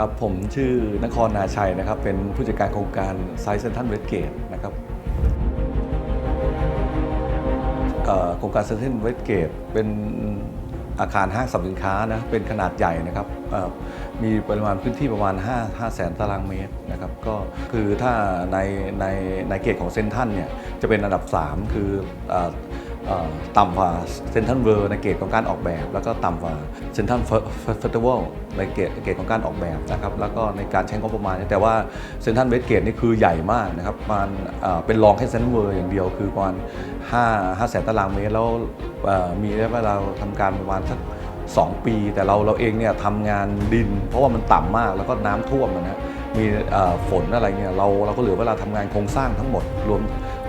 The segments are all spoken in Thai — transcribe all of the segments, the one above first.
ครับผมชื่อนครนาชัยนะครับ เป็นผู้จัดการโครงการไซส์เซนทันเวสเกตนะครับโครงการเซนทันเวสเกตเป็นอาคารห้างสรรพสินค้านะเป็นขนาดใหญ่นะครับมีปริมาณพื้นที่ประมาณ 5 5แสนตารางเมตรนะครับก็คือถ้าในในในเกตของเซนทันเนี่ยจะเป็นอันดับ 3 คืออ ต่ำกว่าเซนทันเวิร์ในเกตของการออกแบบ แล้วก็ต่ำกว่าเซนทันเฟสติวัลในเกตเกตของการออกแบบนะครับแล้วก็ในการใช้งบประมาณ แต่ว่าเซนทันเวสเกตนี่คือใหญ่มากนะครับประมาณเป็นรองแค่เซนทันเวิร์อย่างเดียวคือประมาณ5 5แสนตารางเมตรแล้วมีระยะเวลาทำการประมาณสัก2 ปี แต่เราเราเองเนี่ยทำงานดิน เพราะว่ามันต่ำมากแล้วก็น้ำท่วมนะมีฝนอะไรเนี่ยเราเราก็เหลือเวลาทำงานโครงสร้างทั้งหมดรวม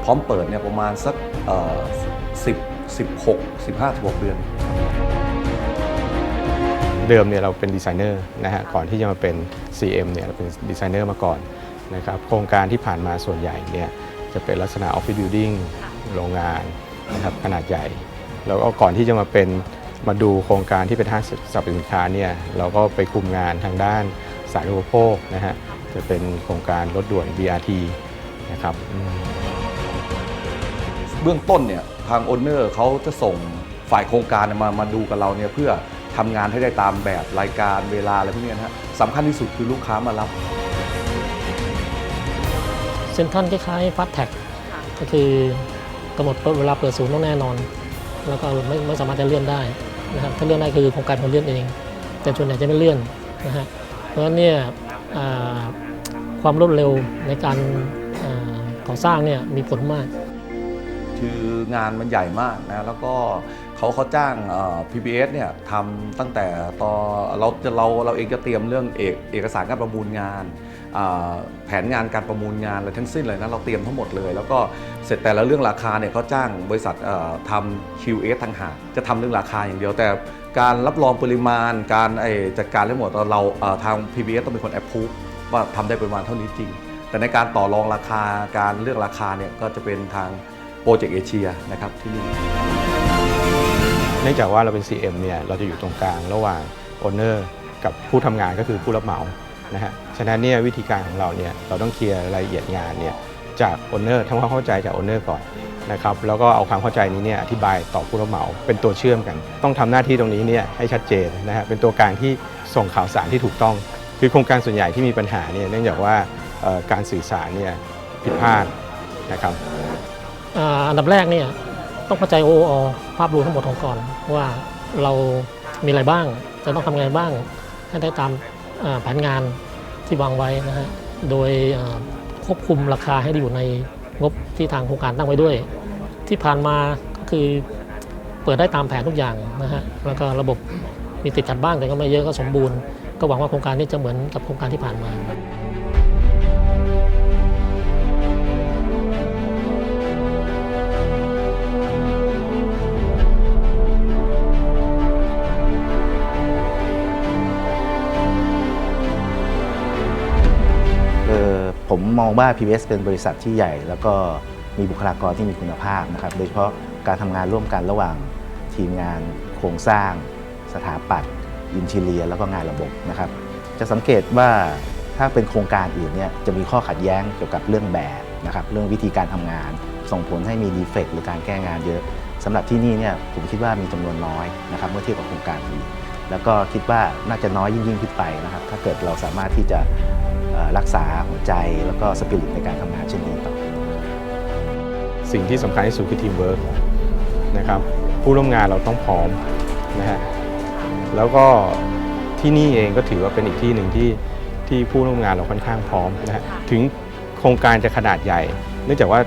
พร้อมเปิดเนี่ยประมาณสัก 10 16 15 16 เดือน เดิมเนี่ยเราเป็นดีไซเนอร์นะฮะก่อนที่จะมาเป็น CM เนี่ยเราเป็นดีไซเนอร์มาก่อนนะครับโครงการที่ผ่านมาส่วนใหญ่เนี่ยจะเป็นลักษณะออฟฟิศบิลดิ่งโรงงานนะครับขนาดใหญ่ แล้วก็ก่อนที่จะมาเป็นมาดูโครงการที่เป็นห้างสรรพสินค้าเนี่ยเราก็ไปคุมงานทางด้านสายอุปโภคนะฮะจะเป็นโครงการรถด่วน BRT นะครับอืมเบื้องต้นเนี่ย ทางโอนเนอร์เขาจะส่งฝ่ายโครงการเนี่ยมามาดูกับเราเนี่ยเพื่อทำงานให้ได้ตามแบบรายการเวลาอะไรพวกเนี้ยนะฮะสำคัญที่สุดคือลูกค้ามารับเซ็นทรัลคล้ายๆฟาสแท็กก็คือกำหนดเวลาเปิดศูนย์ต้องแน่นอน แล้วก็ไม่ไม่สามารถจะเลื่อนได้นะครับถ้าเลื่อนได้คือโครงการคนเลื่อนเอง แต่ส่วนใหญ่จะไม่เลื่อนนะฮะเพราะฉะนั้นเนี่ยอ่าความรวดเร็วในการอ่าก่อสร้างเนี่ยมีผลมาก คืองานมันใหญ่มากนะแล้วก็เขาเขาจ้าง PBS เนี่ยทำตั้งแต่ตอนเราจะเราเราเองจะเตรียมเรื่องเอกเอกสารการประมูลงานแผนงานการประมูลงานอะไรทั้งสิ้นเลยนะเราเตรียมทั้งหมดเลย แล้วก็เสร็จแต่ละเรื่องราคาเนี่ยเขาจ้างบริษัทเอ่อทำ QS ต่างหากจะทำเรื่องราคาอย่างเดียว แต่การรับรองปริมาณ การจัดการเรื่องหมดเราทาง PBS ต้องเป็นคนแอปพูว่าทำได้ปริมาณเท่านี้จริง แต่ในการต่อรองราคาการเลือกราคาเนี่ยก็จะเป็นทาง โปรเจกต์เอเชียนะครับที่นี่เนื่องจากว่าเราเป็น CM เนี่ยเราจะอยู่ตรงกลางระหว่าง Owner กับผู้ทำงานก็คือผู้รับเหมานะฮะฉะนั้นเนี่ยวิธีการของเราเนี่ยเราต้องเคลียร์รายละเอียดงานเนี่ยจาก Owner ทำความเข้าใจจาก Owner ก่อนนะครับแล้วก็เอาความเข้าใจนี้เนี่ยอธิบายต่อผู้รับเหมาเป็นตัวเชื่อมกัน ต้องทำหน้าที่ตรงนี้เนี่ยให้ชัดเจนนะฮะเป็นตัวกลางที่ส่งข่าวสารที่ถูกต้อง คือโครงการส่วนใหญ่ที่มีปัญหาเนี่ยเนื่องจากว่าการสื่อสารเนี่ยผิดพลาดนะครับ อันดับแรกเนี่ยต้องเข้าใจ OO ภาพรวมทั้งหมดของก่อนว่าเรามีอะไรบ้าง จะต้องทำไงบ้างให้ได้ตามแผนงานที่วางไว้นะฮะโดยควบคุมราคาให้ได้อยู่ในงบที่ทางโครงการตั้งไว้ด้วย ที่ผ่านมาก็คือเปิดได้ตามแผนทุกอย่างนะฮะแล้วก็ระบบมีติดขัดบ้างแต่ก็ไม่เยอะก็สมบูรณ์ ก็หวังว่าโครงการนี้จะเหมือนกับโครงการที่ผ่านมา มองว่า PBS เป็นบริษัทที่ใหญ่ แล้วก็มีบุคลากรที่มีคุณภาพนะครับ โดยเฉพาะการทำงานร่วมกันระหว่างทีมงานโครงสร้าง สถาปัตย์อินทีเลีย แล้วก็งานระบบนะครับ จะสังเกตว่าถ้าเป็นโครงการอื่นเนี่ยจะมีข้อขัดแย้งเกี่ยวกับเรื่องแบบนะครับเรื่องวิธีการทำงาน ส่งผลให้มีดีเฟกต์หรือการแก้งานเยอะสำหรับที่นี่เนี่ยผมคิดว่ามีจำนวนน้อยนะครับเมื่อเทียบกับโครงการอื่นแล้วก็คิดว่าน่าจะน้อยยิ่งยิ่งขึ้นไปนะครับ ถ้าเกิดเราสามารถที่จะ รักษาหัวใจแล้วก็สปิริตในการทำงานเช่นนี้ต่อ สิ่งที่สำคัญที่สุดคือทีมเวิร์กนะครับผู้ร่วมงานเราต้องพร้อมนะฮะแล้วก็ที่นี่เองก็ถือว่าเป็นอีกที่หนึ่งที่ที่ผู้ร่วมงานเราค่อนข้างพร้อมนะฮะถึงโครงการจะขนาดใหญ่ เนื่องจากว่า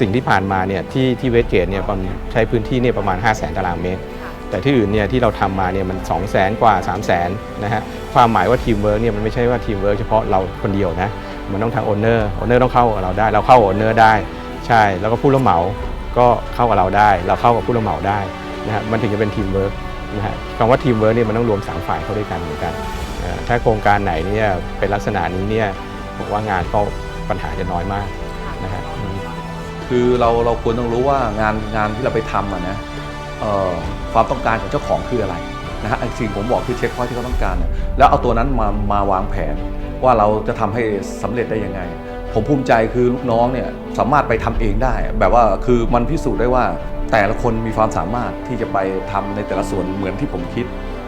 สิ่งที่ผ่านมาเนี่ยที่ที่เวสเกตเนี่ยประมาณใช้พื้นที่เนี่ยประมาณ 5 0 0 0 0 0 ตารางเมตร แต่ที่อื่นเนี่ยที่เราทำมาเนี่ยมัน 2 0 0 0 0 0กว่า 3 0 0 0 0 0นะฮะความหมายว่าทีมเวิร์กเนี่ยมันไม่ใช่ว่าทีมเวิร์กเฉพาะเราคนเดียวนะมันต้องทางโอนเนอร์โอนเนอร์ต้องเข้ากับเราได้ เราเข้าโอนเนอร์ได้ ใช่แล้วก็ผู้รับเหมาก็เข้ากับเราได้ เราเข้ากับผู้รับเหมาได้นะฮะมันถึงจะเป็นทีมเวิร์กนะฮะคำว่าทีมเวิร์กเนี่ยมันต้องรวมสามฝ่ายเข้าด้วยกันเหมือนกันถ้าโครงการไหนเนี่ยเป็นลักษณะนี้เนี่ยผมว่างานก็ปัญหาจะน้อยมากนะฮะคือเราเราควรต้องรู้ว่างานงานที่เราไปทำอะนะ ความต้องการของเจ้าของคืออะไรนะฮะสิ่งผมบอกคือเช็คพอยที่เขาต้องการเนี่ยแล้วเอาตัวนั้นมามาวางแผนว่าเราจะทำให้สำเร็จได้ยังไง ผมภูมิใจคือลูกน้องเนี่ยสามารถไปทำเองได้ แบบว่าคือมันพิสูจน์ได้ว่าแต่ละคนมีความสามารถที่จะไปทำในแต่ละส่วนเหมือนที่ผมคิด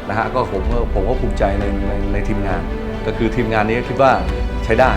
นะฮะก็ผมก็ผมก็ภูมิใจในในในทีมงาน ก็คือทีมงานนี้คิดว่าใช้ได้